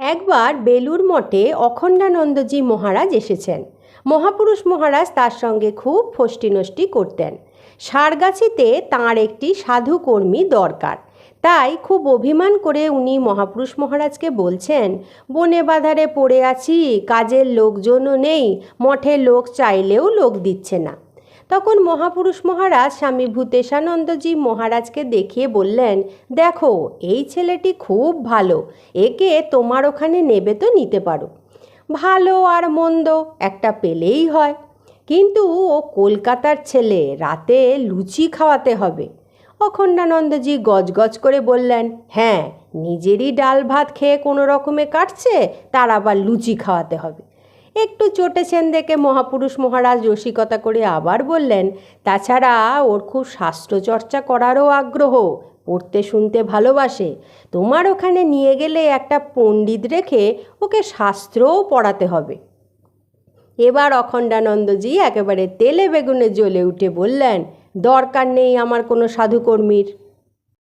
একবার বেলুর মঠে অখণ্ডানন্দজি মহারাজ এসেছেন। মহাপুরুষ মহারাজ তার সঙ্গে খুব ফষ্টিনষ্টি করতেন। সারগাছিতে তাঁর একটি সাধুকর্মী দরকার। তাই খুব অভিমান করে উনি মহাপুরুষ মহারাজকে বলছেন, বনে বাধারে পড়ে আছি, কাজের লোকজনও নেই মঠে লোক চাইলেও লোক দিচ্ছে না। তখন মহাপুরুষ মহারাজ স্বামী ভূতেশানন্দজি মহারাজকে দেখিয়ে বললেন, দেখো, এই ছেলেটি খুব ভালো, একে তোমার ওখানে নেবে তো নিতে পারো। ভালো আর মন্দ একটা পেলেই হয়। কিন্তু ও কলকাতার ছেলে, রাতে লুচি খাওয়াতে হবে। অখণ্ডানন্দজি গজগজ করে বললেন হ্যাঁ নিজেরই ডাল ভাত খেয়ে কোনো রকমে কাটছে, তার আবার লুচি খাওয়াতে হবে। একটু চটেছেন দেখে মহাপুরুষ মহারাজ রসিকতা করে আবার বললেন, তাছাড়া ওর খুব শাস্ত্রচর্চা করারও আগ্রহ, পড়তে শুনতে ভালোবাসে। তোমার ওখানে নিয়ে গেলে একটা পণ্ডিত রেখে ওকে শাস্ত্রও পড়াতে হবে। এবার অখণ্ডানন্দজি একেবারে তেলে বেগুনে জ্বলে উঠে বললেন, দরকার নেই আমার কোনো সাধুকর্মীর।